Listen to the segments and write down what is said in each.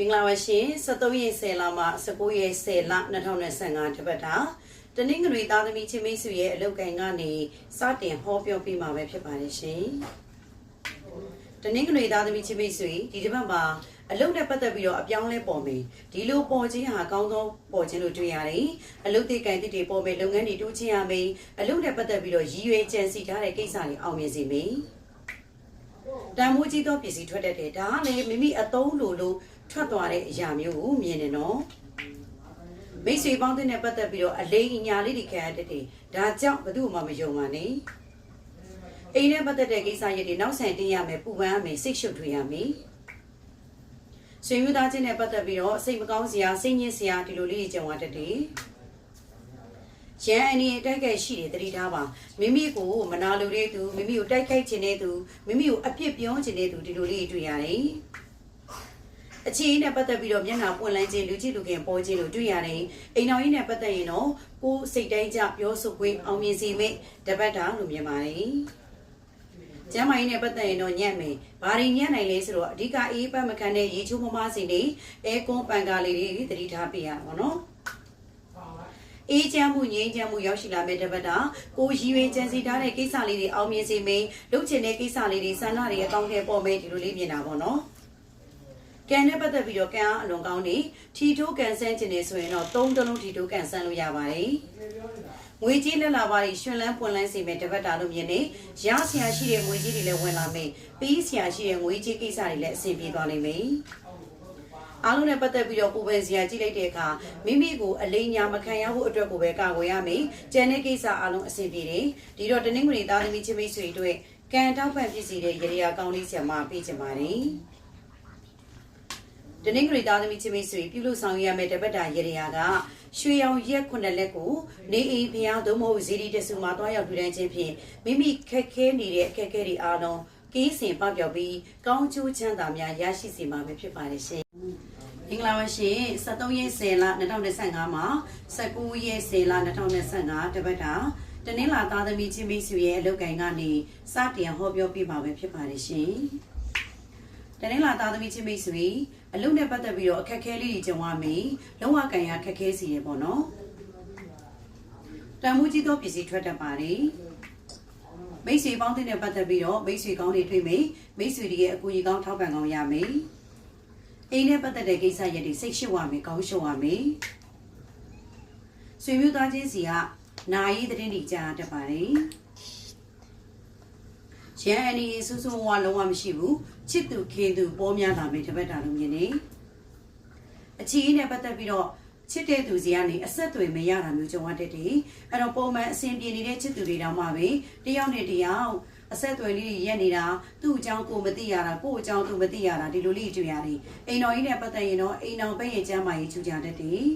မင်္ဂလာပါရှင်73ရက်10လမှ19ရက်10လ2025တပတ်တာတနင်္ဂနွေသားသမီးချင်းမိတ်ဆွေရဲ့အလုပ်ကိုင်ကနေစတင်ဟောပြောပြမှာပဲဖြစ်ပါတယ်ရှင်တနင်္ဂနွေသားသမီးချင်းမိတ်ဆွေဒီတစ်ပတ်မှာအလုပ်နဲ့ပတ်သက်ပြီးတော့အပြောင်းလဲပေါ်မယ်ဒီလိုပေါ်ခြင်းဟာကောင်းသောပေါ်ခြင်းလို့တွေ့ရတယ်အလုပ်တွေကံတစ်တွေပေါ်မယ်လုပ်ငန်းတွေတိုးချင်ရမယ်အလုပ်နဲ့ပတ်သက်ပြီးတော့ရည်ရွယ်ကြံစီထားတဲ့ကိစ္စတွေအောင်မြင်စေမယ်တန်မိုးကြီးသောပစ္စည်းထွက်တတ်တယ်ဒါကလည်းမိမိအသုံးလိုလို ထွက်သွားတဲ့အရာမျိုးကိုမြင်နေနော်မိတ်ဆွေပေါင်းတဲ့နဲ့ပတ်သက်ပြီးတော့အလိမ်အညာလေးတွေခံရတတ်တယ်ဒါကြောင့်ဘယ်သူမှမယုံပါနဲ့အိမ်နဲ့ပတ်သက်တဲ့ကိစ္စရည်တွေနောက်ဆိုင်တင်ရမယ်ပူပန်ရမယ်စိတ်ရှုပ်ထွေးရမယ်ဆွေမျိုးသားချင်းနဲ့ပတ်သက်ပြီးတော့စိတ်မကောင်းစရာစိတ်ညစ်စရာဒီလိုလေးတွေကြုံရတတ်တယ်ရန်အနေတိုက်ခိုက်ရှိတယ်တတိထားပါမိမိကိုမနာလိုတဲ့သူမိမိကိုတိုက်ခိုက်ခြင်းတဲ့သူမိမိကိုအပြစ်ပြောခြင်းတဲ့သူဒီလိုလေးတွေ့ရတယ် အခြေအနေနဲ့ပတ်သက်ပြီးတော့မျက်နှာပွင့်လန်းခြင်းလူကြည့်လူခင်ပေါ်ခြင်းလို့တွေ့ရတယ်အိမ်တော်ကြီးနဲ့ပတ်သက်ရင်တော့ကိုယ်စိတ်တိုင်းကြပြောဆိုခွင့်အောင်မြင်စေမယ့်တပတ်တာလို့မြင်ပါတယ်ကျမ်းမာရေးနဲ့ပတ်သက်ရင်တော့ညံ့မယ်။ဘာတွေညံ့နိုင်လဲဆိုတော့အဓိကအေးပတ်မခံတဲ့ရေချိုးမမစင်တွေအဲကွန်ပန်ကာလေးတွေသတိထားပေးရအောင်နော်။အေးချမ်းမှုငြိမ်းချမ်းမှုရောက်ရှိလာမဲ့တပတ်တာကိုရည်ရွယ်ကြံစီထားတဲ့ကိစ္စလေးတွေအောင်မြင်စေမယ်။လုပ်ချင်တဲ့ကိစ္စလေးတွေဆန္ဒတွေအကောင့်ထဲပေါ်မယ်ဒီလိုလေးမြင်တာပေါ့နော်။ ကံနဲ့ပတ်သက်ပြီးတော့ကံအားအလွန်ကောင်းနေထီထိုးကန်ဆန်းခြင်းနေဆိုရင်တော့သုံးတလုံးထီထိုးကန်ဆန်းလို့ရပါတယ်။ငွေကြီးလက်လာပါတွေရှင်လန်းပွန်လန်းစီမဲ့တပတ်တာလို့မြင်နေရဆရာရှိတဲ့ငွေကြီးတွေလည်းဝင်လာမယ်ပြီးဆရာရှိတဲ့ငွေကြီးကိစ္စတွေလည်းအဆင်ပြေသွားလိမ့်မယ်အားလုံးနဲ့ပတ်သက်ပြီးတော့ပူပန်စရာကြည့်လိုက်တဲ့အခါမိမိကိုအလိမ်ညာမခံရဖို့အတွက်ကိုပဲကာကွယ်ရမယ်။ကျန်တဲ့ကိစ္စအားလုံးအဆင်ပြေတယ်။ဒီတော့တနင်္ဂနွေသားသမီးချင်းမိတ်ဆွေတို့ကံတောက်ပံ့ဖြစ်စီတဲ့ရေရာကောင်းလေးဆရာမပေးချင်ပါတယ်။ တနင်္ဂနွေသားသမီးချင်းမိတ်ဆွေပြုလို့ဆောင်ရွက်ရမယ့်တပတ်တာရေရာကရွှေရောင်ရက်ခုနှစ်လက်ကိုနေအိမ်ဖျားသို့မဟုတ်ဇီဒီတဆူမှာတွားရောက်ထူတန်းခြင်းဖြင့်မိမိခက်ခဲနေတဲ့အခက်အခဲတွေအားလုံးကင်းစင်ပပျောက်ပြီးကောင်းကျိုးချမ်းသာများရရှိစေမှာပဲဖြစ်ပါတယ်ရှင်။မင်္ဂလာပါရှင်73ရက်10လ2025မှာ19ရက်10လ2025တပတ်တာတနင်္လာသားသမီးချင်းမိတ်ဆွေရဲ့အလုပ်ကိုင်ကနေစတင်ဟောပြောပြပါမယ်ဖြစ်ပါတယ်ရှင်။ တနင်္လာသားသမီးချင်းမိတ်ဆွေအလုပ်နဲ့ပတ်သက်ပြီးတော့အခက်အခဲလေးတွေကြုံရမယ်။လုံးဝကန်ရခက်ခဲစီရပေါ့နော်။တန်မှုကြီးသောပစ္စည်းထွက်တတ်ပါတယ်။မိတ်ဆွေပေါင်းတဲ့နဲ့ပတ်သက်ပြီးတော့မိတ်ဆွေကောင်းတွေတွေ့မယ်။မိတ်ဆွေတွေရဲ့အကူအညီကောင်းထောက်ပံ့ကောင်းရမယ်။အိမ်နဲ့ပတ်သက်တဲ့ကိစ္စရပ်တွေစိတ်ရှုပ်ရမယ်ကောင်းရှုပ်ရမယ်။ဆွေမျိုးသားချင်းစီကနာယီသတင်းတွေကြားတတ်ပါတယ်။ရန်အနီဆူဆူဝါလုံးဝမရှိဘူး ချစ်သူခင်သူပေါ်များလာမယ်တပတ်တာလုံးမြင်နေအချီးနဲ့ပတ်သက်ပြီးတော့ချစ်တဲ့သူစီကနေအဆက်အသွယ်မရတာမျိုးကြုံရတတ်တယ်အဲ့တော့ပုံမှန်အဆင်ပြေနေတဲ့ချစ်သူတွေတောင်မှပဲတယောက်နဲ့တယောက်အဆက်အသွယ်လေးတွေရက်နေတာသူ့အကြောင်းကိုမသိရတာကို့အကြောင်းသူမသိရတာဒီလိုလေးတွေ့ရတယ်အိမ်တော်ကြီးနဲ့ပတ်သက်ရင်တော့အိမ်တော်ပဲ့ရဲ့ကျမ်းမာရေးချူကြတတ်တယ်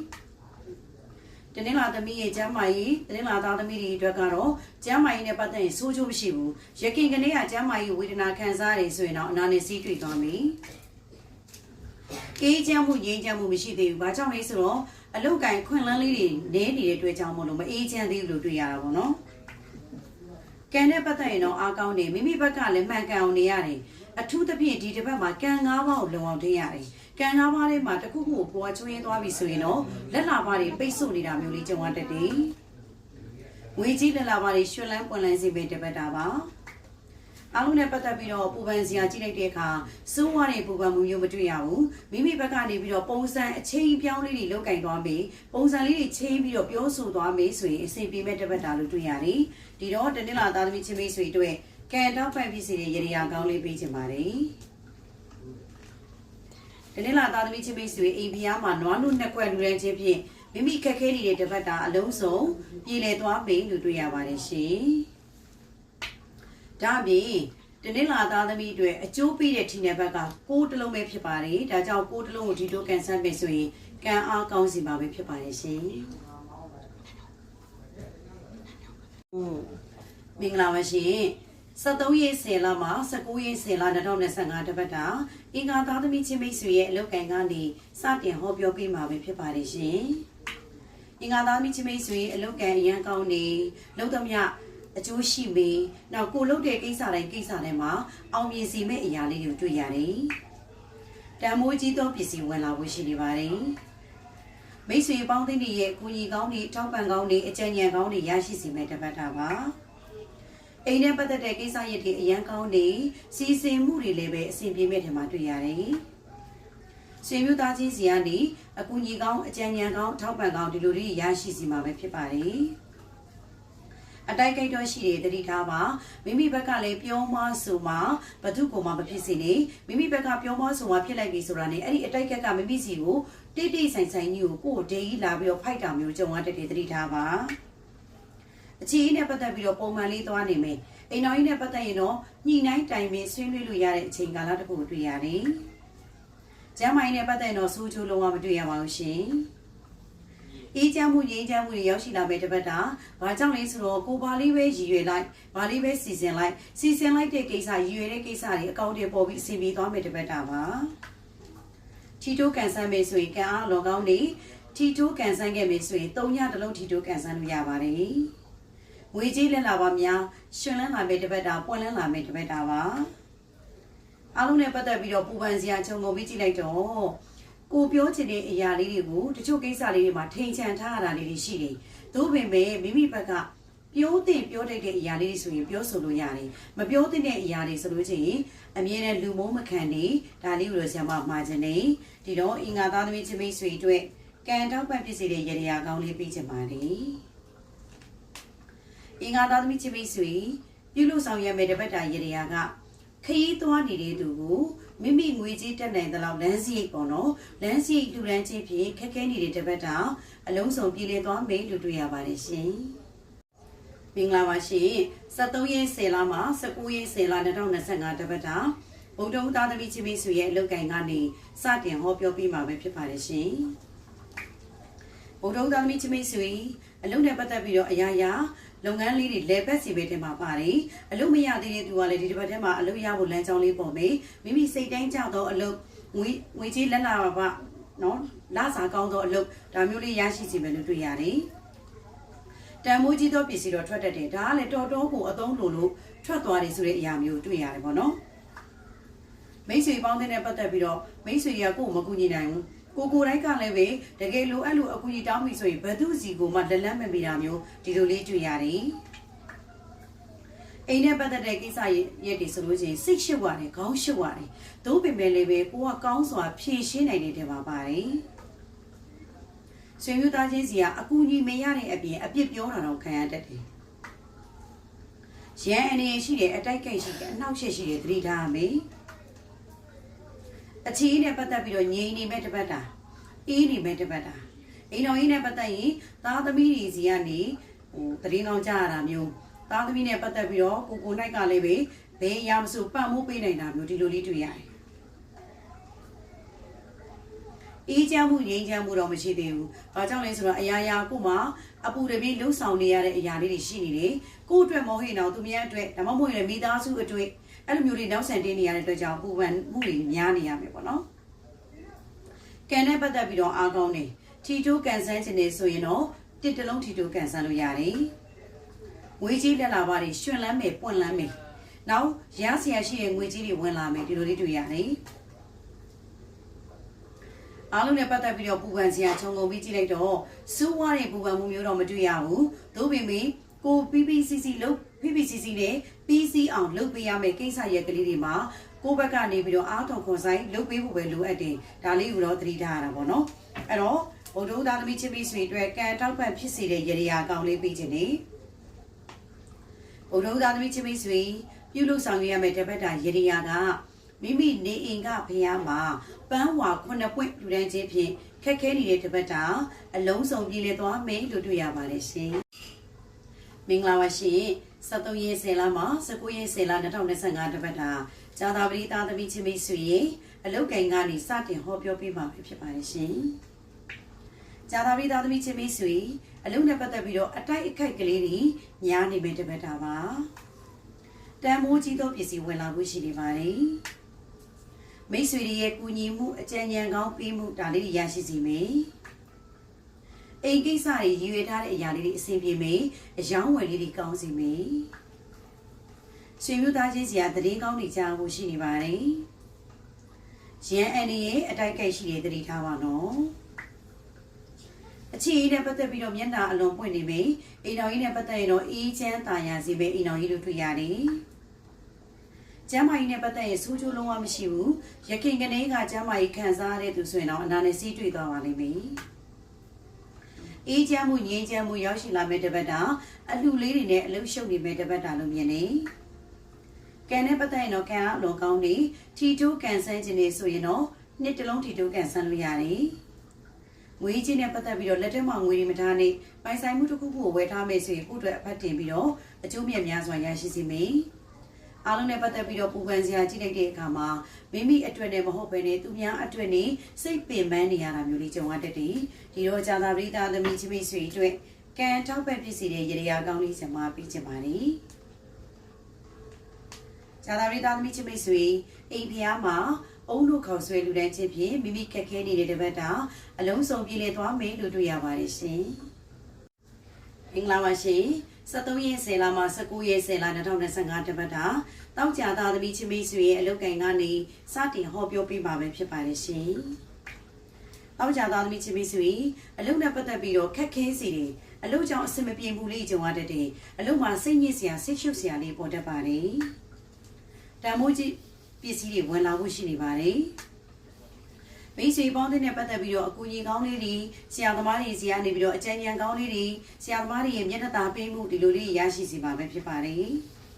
တနင်္လာသမီးရဲ့ကျမ်းမာရေးတနင်္လာသားသမီးတွေအတွက်ကတော့ကျမ်းမာရေးနဲ့ပတ်သက်ရင်ဆိုးကျိုးမရှိဘူးရခင်ကနေ့ကကျမ်းမာရေးဝေဒနာခံစားရတယ်ဆိုရင်တော့အနာနဲ့စီးတွေ့သွားပြီအေးချမ်းမှုငြိမ်းချမ်းမှုမရှိသေးဘူးဘာကြောင့်လဲဆိုတော့အလုတ်ကင်ခွင်လန်းလေးတွေနဲနေတဲ့အတွက်ကြောင့်မလို့မအေးချမ်းသေးဘူးလို့တွေ့ရတာပေါ့နော်ကံနဲ့ပတ်သက်ရင်တော့အားကောင်းတယ်မိမိဘက်ကလည်းမှန်ကန်အောင်နေရတယ်အထူးသဖြင့်ဒီတစ်ပတ်မှာကံ၅ပါးကိုလုံအောင်ထင်းရတယ် ကံ၅ပါးထဲမှာတစ်ခုခုကိုပွားချွင်းသွားပြီဆိုရင်တော့လက်လာပါတွေပိတ်ဆို့နေတာမျိုးလေးကြုံရတတ်တယ်ငွေကြီးလက်လာပါတွေရွှင်လန်းပွင့်လန်းစေပေတပတ်တာပါအားလုံးနဲ့ပတ်သက်ပြီးတော့ပူပန်စရာကြည့်လိုက်တဲ့အခါစိုးဝါတဲ့ပူပန်မှုမျိုးမတွေ့ရဘူးမိမိဘက်ကနေပြီးတော့ပုံစံအချိန်ပြောင်းလေးတွေလောက်ကင်သွားပြီပုံစံလေးတွေချိန်ပြီးတော့ပြောဆိုသွားပြီဆိုရင်အဆင်ပြေမဲ့တပတ်တာလို့တွေ့ရတယ်ဒီတော့တနင်္လာသားသမီးချင်းမိတ်ဆွေတို့ကံတောက်ပံ့ဖြစ်စီတဲ့ရေရာကောင်းလေးပေးချင်ပါတယ်။ ဒီနေ့လာသားသမီးချင်းမိတ်ဆွေအိမ်ဖျားမှာနွားနုနှစ်ခွက်လူရန်ချင်းဖြင့်မိမိခက်ခဲနေတဲ့တပတ်တာအလုံးစုံပြည်လည်သွားပြီလို့တွေ့ရပါတယ်ရှင်။ဒါ့အပြင်ဒီနေ့လာသားသမီးတွေအကျိုးပေးတဲ့ထီနယ်ဘက်ကကိုးတလုံးပဲဖြစ်ပါတယ်။ဒါကြောင့်ကိုးတလုံးကိုဒီတိုကန်ဆန်းပြီဆိုရင်ကံအားကောင်းစီပါပဲဖြစ်ပါတယ်ရှင်။ဟုတ်မင်္ဂလာပါရှင်။ 73ရက်10လမှ19ရက်10လ2025တပတ်တာအင်္ဂါသားသမီးချင်းမိတ်ဆွေရဲ့အလုပ်ကိုင်ကနေစတင်ဟောပြောပေးမှာပဲဖြစ်ပါတယ်ရှင်။အင်္ဂါသားသမီးချင်းမိတ်ဆွေအလုပ်ကိုင်အရန်ကောင်းနေလုပ်သမျှအကျိုးရှိမေးနောက်ကိုလုပ်တဲ့ကိစ္စတိုင်းကိစ္စတိုင်းမှာအောင်မြင်စီမဲ့အရာလေးတွေတွေ့ရတယ်။တန်မိုးကြီးသောပစ္စည်းဝင်လာဖို့ရှိနေပါတယ်မိတ်ဆွေပေါင်းသင်းတွေရဲ့ကူညီကောင်းတွေထောက်ပံ့ကောင်းတွေအကြံဉာဏ်ကောင်းတွေရရှိစီမဲ့တပတ်တာပါ အိမ်နဲ့ပတ်သက်တဲ့ကိစ္စရပ်တွေအရန်ကောင်းတွေစီစဉ်မှုတွေလည်းပဲအဆင်ပြေမဲ့ထင်မှတွေ့ရတယ်ဆွေမျိုးသားချင်းစီကနေအကူအညီကောင်းအကြံဉာဏ်ကောင်းထောက်ပံ့ကောင်းဒီလိုတွေရရှိစီမှာပဲဖြစ်ပါတယ်အတိုက်ကိတ်တော့ရှိတယ်တတိထားပါမိမိဘက်ကလည်းပြောမဆိုမှဘသူကမှမဖြစ်စေနဲ့မိမိဘက်ကပြောမဆိုမှဖြစ်လိုက်ပြီဆိုတာနဲ့အဲ့ဒီအတိုက်ကက်ကမိမိစီကိုတိတ်တိတ်ဆိုင်ဆိုင်ကြီးကိုကိုယ်ဒေကြီးလာပြီးတော့ဖိုက်တာမျိုးကြုံရတဲ့တတိထားပါ အချီးနဲ့ပတ်သက်ပြီးတော့ပုံမှန်လေးသွားနေမယ်အိမ်တော်ကြီးနဲ့ပတ်သက်ရင်တော့ညှိနှိုင်းတိုင်ပင်ဆွေးနွေးလို့ရတဲ့အချိန်ကာလတစ်ခုကိုတွေ့ရတယ်ကျမ်းမိုင်းနဲ့ပတ်သက်ရင်တော့စူးချိုးလုံးဝမတွေ့ရပါဘူးရှင်အေးချမ်းမှုငြိမ်းချမ်းမှုတွေရောက်ရှိလာမယ့်တပတ်တာဘာကြောင့်လဲဆိုတော့ကိုပါလေးပဲရည်ရွယ်လိုက်ဘာလေးပဲစီစဉ်လိုက်စီစဉ်လိုက်တဲ့ကိစ္စရည်ရွယ်တဲ့ကိစ္စတွေအကောင့်တွေပေါ်ပြီးအစီအပြေသွားမယ့်တပတ်တာပါထီတိုးကန်ဆန်းမယ်ဆိုရင်ကံအားလောကောင်းနေထီတိုးကန်ဆန်းခဲ့မယ်ဆိုရင်၃ညတစ်လုံးထီတိုးကန်ဆန်းလို့ရပါတယ် ငွေကြေးလက်လာပါများရှင်လန်းလာမယ့်တပတ်တာပွင့်လန်းလာမယ့်တပတ်တာပါအားလုံးနဲ့ပတ်သက်ပြီးတော့ပူပန်စရာခြုံငုံပြီးကြည့်လိုက်တော့ကိုပြောချင်တဲ့အရာလေးတွေကိုတချို့ကိစ္စလေးတွေမှာထိန်ချန်ထားရတာလေးတွေရှိတယ်။သို့ပင်ပဲမိမိဘက်ကပြောတဲ့ပြောတတ်တဲ့အရာလေးတွေဆိုရင်ပြောဆိုလို့ရတယ်။မပြောတဲ့အရာတွေဆိုလို့ချင်းအမြဲတမ်းလူမုန်းမခံနေဒါလေးကိုတော့ဆရာမမှားခြင်းနေဒီတော့အင်္ဂါသားသမီးချင်းမိတ်ဆွေအတွက်ကံထောက်ပံ့ဖြစ်စေတဲ့ရတရားကောင်းလေးပေးချင်ပါတယ်။ အင်္ဂါသားသမီးချင်းမိတ်ဆွေပြုလို့ဆောင်ရမယ့်တပတ်တာရတရားကခရီးသွားနေတဲ့သူကိုမိမိငွေကြေးတက်နိုင်သလောက်လမ်းစရိတ်ပေါ့နော်လမ်းစရိတ်လူရန်ချင်းဖြင့်ခက်ခဲနေတဲ့တပတ်တာအလုံးစုံပြည်လေသွားမယ်လို့တွေ့ရပါတယ်ရှင်မင်္ဂလာပါရှင်73ရက်10လမှ19ရက်10လ2025တပတ်တာဗုဒ္ဓဦးသားသမီးချင်းမိတ်ဆွေရဲ့အလုပ်ကိုင်ကနေစတင်ဟောပြောပြမှာပဲဖြစ်ပါတယ်ရှင်ဗုဒ္ဓဦးသားသမီးချင်းမိတ်ဆွေ အလုပ်နဲ့ပတ်သက်ပြီးတော့အရာရာလုပ်ငန်းလေးတွေလဲပတ်စီပဲထဲမှာပါတယ်အလုပ်မရသေးတဲ့သူကလည်းဒီတစ်ပတ်ထဲမှာအလုပ်ရဖို့လမ်းကြောင်းလေးပေါ်မယ်မိမိစိတ်တိုင်းကြတော့အလုပ်ငွေငွေကြီးလက်လာပါပါနော်လာစားကောင်းသောအလုပ်ဒါမျိုးလေးရရှိစီမယ်လို့တွေ့ရတယ်တန်မိုးကြီးသောပစ္စည်းတော့ထွက်တတ်တယ်ဒါကလည်းတော်တော်ကိုအသုံးလို့လို့ထွက်သွားတယ်ဆိုတဲ့အရာမျိုးတွေ့ရတယ်ပေါ့နော်မိတ်ဆွေပေါင်းတဲ့ပတ်သက်ပြီးတော့မိတ်ဆွေကကိုယ်မကူညီနိုင်ဘူး ကိုကိုတိုင်းကလည်းပဲတကယ်လိုအဲ့လိုအကူကြီးတောင်းပြီဆိုရင်ဘယ်သူစီကိုမှလက်လက်မမိတာမျိုးဒီလိုလေးတွေ့ရတယ်အိမ်နဲ့ပတ်သက်တဲ့ကိစ္စရက်တွေဆိုလို့ချင်းစိတ်ရှုပ်ရတယ်ခေါင်းရှုပ်ရတယ်သို့ပင်ပဲလည်းပဲကိုကကောင်းစွာဖြည့်ရှင်းနိုင်နေတဲ့မှာပါတယ်ဆွေမျိုးသားချင်းစီကအကူကြီးမရတဲ့အပြင်အပြစ်ပြောတာတော့ခံရတတ်တယ်ရန်အနေရှိတယ်အတိုက်ကိတ်ရှိတယ်အနှောက်ရှက်ရှိတယ်သတိထားရမယ် အချီးနဲ့ပတ်သက်ပြီးတော့ငြိမ်နေမဲ့တပတ်တာအေးနေမဲ့တပတ်တာအိမ်တော်ကြီးနဲ့ပတ်သက်ရင်သားသမီးတွေစီကနေဟိုတရင်ကောင်းကြရတာမျိုးသားသမီးနဲ့ပတ်သက်ပြီးတော့ကိုကိုနိုင်ကလည်းပဲဘယ်အရာမဆိုပံ့မိုးပေးနိုင်တာမျိုးဒီလိုလေးတွေ့ရတယ်အေးချမ်းမှုငြိမ်းချမ်းမှုတော့မရှိသေးဘူး။ဘာကြောင့်လဲဆိုတော့အရာရာကိုမှအပူတပြင်းလှုပ်ဆောင်နေရတဲ့အရာလေးတွေရှိနေတယ်။ကိုယ့်အတွက်မဟုတ်ရင်တော့သူများအတွက်ဒါမှမဟုတ်ရင်မိသားစုအတွက် အဲ့လိုမျိုးတွေနောက်ဆန်တင်းနေရတဲ့အတွက်ကြောင့်ပူပန်မှုတွေများနေရမယ်ပေါ့နော်။ကန်နဲ့ပတ်သက်ပြီးတော့အားကောင်းနေထီတိုးကန်ဆန်းခြင်းနေဆိုရင်တော့တစ်တလုံးထီတိုးကန်ဆန်းလို့ရတယ်။ငွေကြီးလက်လာပါတွေရှင်လန်းမယ်ပွင့်လန်းမယ်။နောက်ရဆရာရှိတဲ့ငွေကြီးတွေဝင်လာမယ်ဒီလိုလေးတွေ့ရတယ်။အားလုံးနဲ့ပတ်သက်ပြီးတော့ပူပန်စရာခြုံငုံပြီးကြည့်လိုက်တော့စူးဝါးတဲ့ပူပန်မှုမျိုးတော့မတွေ့ရဘူး။သို့ပေမဲ့ကို PPCC လို့ PPCC နဲ့ PC အောင်လုပ်ပေးရမယ့်ကိစ္စရက်ကလေးတွေမှာကိုယ့်ဘက်ကနေပြီးတော့အားတော်ခွန်ဆိုင်လုပ်ပေးဖို့ပဲလိုအပ်တယ်။ဒါလေးကိုတော့သတိထားရတာပေါ့နော်။အဲ့တော့ဗုဒ္ဓဦးသားသမီးချင်းမိတ်ဆွေအတွက်ကံတောက်ပံ့ဖြစ်စေတဲ့ရရအကောင်လေးပြီးခြင်းနေ။ဗုဒ္ဓဦးသားသမီးချင်းမိတ်ဆွေပြုလုပ်ဆောင်ရမယ့်တပတ်တာရရကမိမိနေအိမ်ကဖះမှာပန်းဝါခုနှစ်ပွင့်လူတန်းချင်းဖြင့်ခက်ခဲနေတဲ့တပတ်တာအလုံးစုံပြည်လေသွားမယ်လို့တွေ့ရပါတယ်ရှင်။ မင်္ဂလာပါရှင်။73ရက်10လမှ19ရက်10လ2025တပတ်တာဇာတာပတိသားသမီးချင်းမိတ်ဆွေရဲ့အလုတ်ကင်ကနေစတင်ဟောပြောပြမှာဖြစ်ပါတယ်ရှင်။ဇာတာပတိသားသမီးချင်းမိတ်ဆွေအလုတ်နဲ့ပတ်သက်ပြီးတော့အတိုက်အခိုက်ကလေးတွေညားနေမယ်တပတ်တာပါ။တန်မိုးကြီးသောပစ္စည်းဝင်လာဖို့ရှိနေပါတယ်။မိတ်ဆွေတွေရဲ့ကူညီမှုအကြံဉာဏ်ကောင်းပေးမှုဒါလေးတွေရရှိစီမယ်။ အိမ်ကိစ္စတွေရည်ရွယ်ထားတဲ့အရာလေးတွေအဆင်ပြေမယ်။အယောင်းဝယ်လေးတွေကောင်းစီမယ်။ဆွေမျိုးသားချင်းစီကတည်င်းကောင်းတွေကြားဖို့ရှိနေပါတယ်။ရန်အန်ဒီရဲ့အတိုက်ကိတ်ရှိတဲ့တတိထားပါနော်အခြေအနေနဲ့ပတ်သက်ပြီးတော့မျက်နှာအလွန်ပွင့်နေပြီအိမ်တော်ကြီးနဲ့ပတ်သက်ရင်တော့အေးချမ်းသာယာစီပဲအိမ်တော်ကြီးလို့တွေ့ရတယ်ကျမ်းမာရေးနဲ့ပတ်သက်ရင်ဆိုးကျိုးလုံးဝမရှိဘူးရခင်ကနေကကျမ်းမာရေးခံစားရတဲ့သူဆိုရင်တော့အနာနဲ့စီးတွေ့သွားပါလိမ့်မယ် အေးချမ်းမှုငြိမ်းချမ်းမှုရောက်ရှိလာမဲ့တပတ်တာအလှလေးတွေနဲ့အလုံးရှုပ်နေမဲ့တပတ်တာလို့မြင်နေကန်နဲ့ပတ်သက်ရင်တော့ကန်အားအလွန်ကောင်းနေထီတိုးကန်ဆန်းခြင်းနေဆိုရင်တော့နှစ်တလုံးထီတိုးကန်ဆန်းလို့ရတယ်ငွေချင်းနဲ့ပတ်သက်ပြီးတော့လက်ထက်မှာငွေတွေမထားနေပိုင်ဆိုင်မှုတစ်ခုခုကိုဝယ်ထားမယ်ဆိုရင်ကိုယ့်အတွက်အဖတ်တင်ပြီးတော့အကျိုးမြတ်များစွာရရှိစေမယ် အားလုံးနဲ့ပတ်သက်ပြီးတော့ပူပန်စရာကြည့်လိုက်တဲ့အခါမှာမိမိအတွက်နဲ့မဟုတ်ဘဲနဲ့သူများအတွက်နဲ့စိတ်ပင်ပန်းနေရတာမျိုးလေးကြုံရတတ်တယ်ဒီတော့ဇာတာပရိသသမီးချင်းမိတ်ဆွေအတွက်ကံထောက်ပံ့ဖြစ်စီတဲ့ရေရာကောင်းလေးစမှာပြီးချင်ပါတယ်ဇာတာပရိသသမီးချင်းမိတ်ဆွေအိမ်ဖျားမှာအုံတို့ခေါ်ဆွဲလူတန်းချင်းဖြင့်မိမိခက်ခဲနေတဲ့တပတ်တာအလုံးစုံပြည်လေသွားမယ်လို့တွေ့ရပါတယ်ရှင်မင်္ဂလာပါရှင် 73ရက်10လမှ19ရက်10လ2025တပတ်တာတောက်ကြသားသမီးချင်းမိတ်ဆွေရဲ့အလုတ်ကန်ကနေစတင်ဟောပြောပြပါမယ်ဖြစ်ပါတယ်ရှင်။တောက်ကြသားသမီးချင်းမိတ်ဆွေအလုတ်နဲ့ပတ်သက်ပြီးတော့ခက်ခဲစီတယ်အလုတ်ကြောင့်အဆင်မပြေဘူးလေးကြုံရတတ်တယ်အလုတ်မှာစိတ်ညစ်စရာစိတ်ရှုပ်စရာလေးပေါ်တတ်ပါတယ်။တန်မိုးကြီးပစ္စည်းတွေဝင်လာဖို့ရှိနေပါတယ်။ မိတ်ဆွေပေါင်းတဲ့နဲ့ပတ်သက်ပြီးတော့အကူအညီကောင်းလေးတွေဆရာသမားတွေစီကနေပြီးတော့အကြံဉာဏ်ကောင်းလေးတွေဆရာသမားတွေရဲ့မျက်နှာသာပေးမှုဒီလိုလေးရရှိစီပါပဲဖြစ်ပါတယ်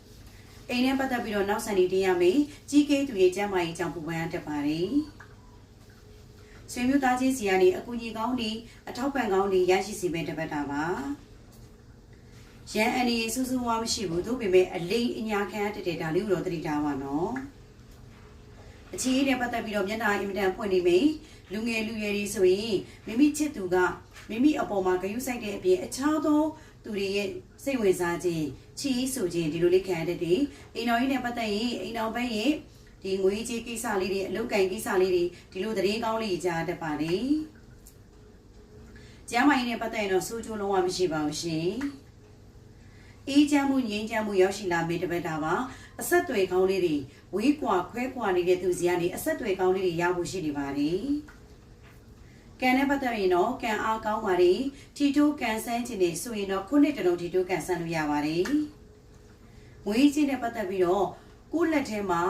။အိမ်နဲ့ပတ်သက်ပြီးတော့နောက်ဆန်နေတင်ရမယ်ကြီးကိသူရဲ့ကျမ်းမာရေးကြောင့်ပူပန်ရတတ်ပါတယ်။ဆွေမျိုးသားချင်းစီကနေအကူအညီကောင်းတွေအထောက်ပံ့ကောင်းတွေရရှိစီမဲ့တပတ်တာပါ။ရန်အန်ဒီစူးစူးဝါမရှိဘူးသို့ပေမဲ့အလိမ်အညာခံရတဲ့တဲ့ဒါလေးကိုတော့သတိထားပါနော်။ အခြေအနေနဲ့ပတ်သက်ပြီးတော့မျက်နှာအင်မတန်ဖွင့်နေမိလူငယ်လူရွယ်တွေဆိုရင်မိမိချစ်သူကမိမိအပေါ်မှာဂရုစိုက်တဲ့အပြင်အခြားသောသူတွေရဲ့စိတ်ဝင်စားခြင်းချီးဆိုခြင်းဒီလိုလေးခံရတဲ့တွေအိမ်တော်ကြီးနဲ့ပတ်သက်ရင်အိမ်တော်ဘက်ရဲ့ဒီငွေကြေးကိစ္စလေးတွေအလုပ်ကိုင်ကိစ္စလေးတွေဒီလိုသတင်းကောင်းလေးကြားတတ်ပါလေကျမ်းမာရေးနဲ့ပတ်သက်ရင်တော့စိုးချိုးလုံးဝမရှိပါဘူးရှင် အေးချမ်းမှုငြိမ်းချမ်းမှုရောက်ရှိလာမေတ္တာပါအဆက်တွေကောင်းလေးတွေဝေးကွာခွဲကွာနေတဲ့သူစီကနေအဆက်တွေကောင်းလေးတွေရဖို့ရှိနေပါတယ်။ကံနဲ့ပတ်သက်ရင်တော့ကံအားကောင်းပါတယ်။ထီတိုးကံဆန်းခြင်းတွေဆိုရင်တော့ခုနှစ်တလုံးထီတိုးကံဆန်းလို့ရပါတယ်။ငွေချင်းနဲ့ပတ်သက်ပြီးတော့ကိုယ့်လက်ထဲမှာ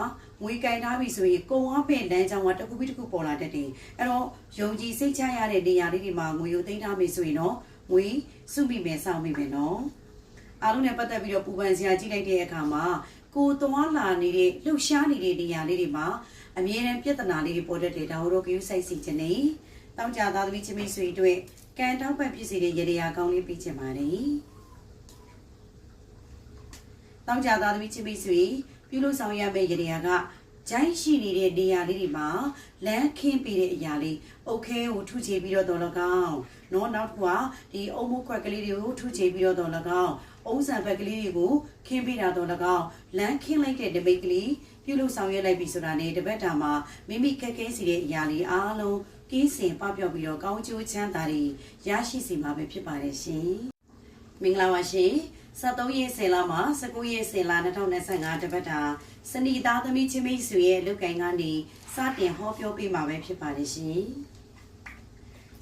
ငွေကင်ထားပြီဆိုရင်ကုံအားပင်လမ်းကြောင်းကတစ်ခုပြီးတစ်ခုပေါ်လာတတ်တယ်။အဲ့တော့ယုံကြည်စိတ်ချရတဲ့နေရာလေးတွေမှာငွေကိုသိမ်းထားပြီဆိုရင်တော့ငွေစုမိမယ်စောင့်မိမယ်နော်။ အားလုံးနဲ့ပတ်သက်ပြီးတော့ပူပန်စရာကြည့်လိုက်တဲ့အခါမှာကိုသွားလာနေတဲ့လှုပ်ရှားနေတဲ့နေရာလေးတွေမှာအမြဲတမ်းပြဿနာလေးတွေပေါ်တတ်တယ်ဒါတို့ကယူဆိုင်စီခြင်းနေတောင်းကြသားသမီးချင်းမိတ်ဆွေတို့ကံတောက်ပတ်ဖြစ်စေတဲ့ရေရာကောင်းလေးပြီးချင်ပါတယ်တောင်းကြသားသမီးချင်းမိတ်ဆွေပြုလို့ဆောင်ရမယ့်ရေရာကဂျိုင်းရှိနေတဲ့နေရာလေးတွေမှာလမ်းခင်းပြီးတဲ့အရာလေးအုတ်ခဲကိုထုချေပြီးတော့တော်လကောင်းနော်နောက်တစ်ခုကဒီအုံမိုးခွက်ကလေးတွေကိုထုချေပြီးတော့တော်လကောင်း အုံးဆန်ဘက်ကလေးတွေကိုခင်းပေးတာတော့၎င်းလမ်းခင်းလိုက်တဲ့တပိတ်ကလေးပြုလုပ်ဆောင်ရွက်လိုက်ပြီဆိုတာနဲ့တပတ်တာမှာမိမိခက်ခဲစီတဲ့အရာလေးအားလုံးကင်းစင်ပပျောက်ပြီးတော့ကောင်းကျိုးချမ်းသာတွေရရှိစီမှာပဲဖြစ်ပါတယ်ရှင်မင်္ဂလာပါရှင်73ရက်10လမှ19ရက်10လ2025တပတ်တာစနီသားသမီးချင်းမိတ်ဆွေရဲ့လုတ်ကင်ကနေစတင်ဟောပြောပေးမှာပဲဖြစ်ပါတယ်ရှင်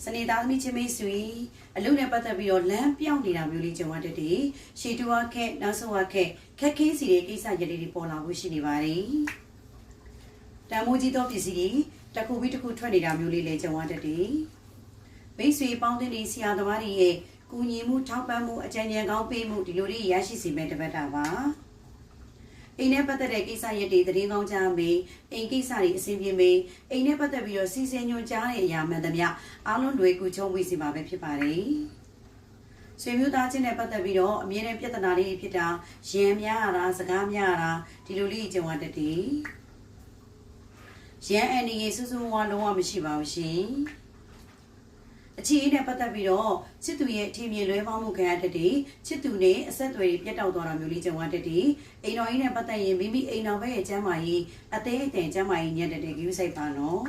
စနေသားသမီးချင်းမိတ်ဆွေအလုပ်နဲ့ပတ်သက်ပြီးတော့လမ်းပြောင်းနေတာမျိုးလေးကြုံရတတ်တယ်။ရှေတူဝါခက်နောက်ဆုံးဝါခက်ခက်ခဲစီတဲ့ကိစ္စရလေးတွေပေါ်လာဖို့ရှိနေပါတယ်။တန်မိုးကြီးသောပစ္စည်းတွေတစ်ခုပြီးတစ်ခုထွက်နေတာမျိုးလေးလည်းကြုံရတတ်တယ်။မိတ်ဆွေပေါင်းတဲ့နေဆရာသမားတွေရဲ့ကူညီမှုထောက်ပံ့မှုအကြံဉာဏ်ကောင်းပေးမှုဒီလိုတွေရရှိစေမဲ့တပတ်တာပါ။ အိမ်နဲ့ပတ်သက်တဲ့ကိစ္စရပ်တွေသတင်းကောင်းကြားမေးအိမ်ကိစ္စတွေအဆင်ပြေမေးအိမ်နဲ့ပတ်သက်ပြီးတော့စီစဉ်ညွှန်ကြားတဲ့အရာမှန်သမျှအားလုံးလွယ်ကူချုံးဝေးစီမှာပဲဖြစ်ပါတယ်ဆွေမျိုးသားချင်းနဲ့ပတ်သက်ပြီးတော့အမြဲတမ်းပြဿနာလေးဖြစ်တာရံများရတာစကားများရတာဒီလိုလေးကြုံရတတ်တယ်ရံအန်ဒီရေစူးစူးဝါလုံးဝမရှိပါဘူးရှင် အခြေအနေနဲ့ပတ်သက်ပြီးတော့ချစ်သူရဲ့အထင်မြင်လွဲပေါင်းမှုခံရတဲ့တည်းချစ်သူနဲ့အဆက်အသွယ်ပြတ်တောက်သွားတာမျိုးလေးကြုံရတဲ့တည်းအိမ်တော်ကြီးနဲ့ပတ်သက်ရင်မိမိအိမ်တော်ဘက်ရဲ့ကျမ်းမာရေးအသေးအတန်ကျမ်းမာရေးညံ့တဲ့ကိစ္စစိတ်ပါနော်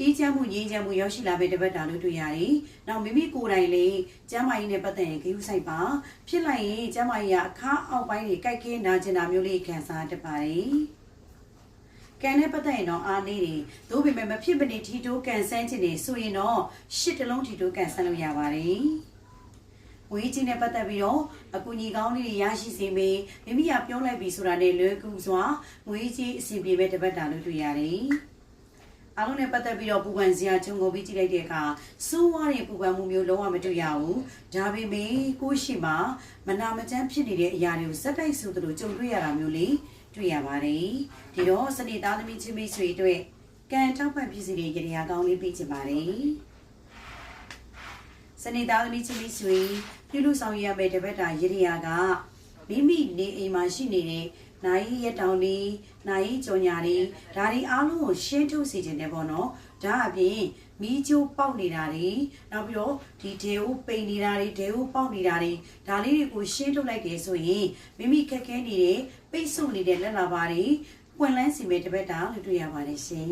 အေးချမ်းမှုငြိမ်းချမ်းမှုရောက်ရှိလာတဲ့တပတ်တာလို့တွေ့ရတယ်။နောက်မိမိကိုယ်တိုင်လေးကျမ်းမာရေးနဲ့ပတ်သက်ရင်ဂရုစိုက်ပါ။ဖြစ်လိုက်ရင်ကျမ်းမာရေးကအခါအောက်ပိုင်းတွေကြိုက်ခဲနာကျင်တာမျိုးလေးခံစားတတ်ပါတယ်။အ ကံနဲ့ပတ်သက်ရင်တော့အားနေတယ်သို့ပေမဲ့မဖြစ်မနေထီတိုးကန်ဆန်းခြင်းနေဆိုရင်တော့ရှစ်တလုံးထီတိုးကန်ဆန်းလို့ရပါတယ်ဝေးချင်းနဲ့ပတ်သက်ပြီးတော့အကူညီကောင်းလေးတွေရရှိစေမေမိမိကပြောလိုက်ပြီဆိုတာနဲ့လွယ်ကူစွာငွေကြီးအစီအပြေပဲတပတ်တာလို့တွေ့ရတယ်အားလုံးနဲ့ပတ်သက်ပြီးတော့ပူပန်စရာချုံကိုပြီးကြည့်လိုက်တဲ့အခါစိုးဝါးတဲ့ပူပန်မှုမျိုးလုံးဝမတွေ့ရဘူးဒါပေမဲ့ကိုရှိမှမနာမကျန်းဖြစ်နေတဲ့အရာတွေကိုစက်တိုက်ဆိုသလိုကြုံတွေ့ရတာမျိုးလေး တွေ့ရပါတယ်ဒီတော့စနေသားသမီးချင်းမိတ်ဆွေတို့ကံထောက်ပံ့ပြည်စီတွေရေရာကောင်းလေးပေးချင်ပါတယ်စနေသားသမီးချင်းမိတ်ဆွေပြုလူဆောင်ရမယ့်တပတ်တာရေရီယာကမိမိနေအိမ်မှာရှိနေတဲ့နိုင်ရက်တောင်လေးနိုင်ကြော်ညာလေးဒါတွေအားလုံးကိုရှင်းထုတ်စေခြင်းနဲ့ပေါ့နော်ဒါအပြင်မီးချိုးပေါက်နေတာတွေနောက်ပြီးတော့ဒီဒေဦးပိန်နေတာတွေဒေဦးပေါက်နေတာတွေဒါလေးတွေကိုရှင်းထုတ်လိုက်တယ်ဆိုရင်မိမိခက်ခဲနေတဲ့ ပိတ်ဆို့နေတဲ့လက်လာပါတွေပွင့်လန်းစီမဲ့တပတ်တာလို့တွေ့ရပါတယ်ရှင်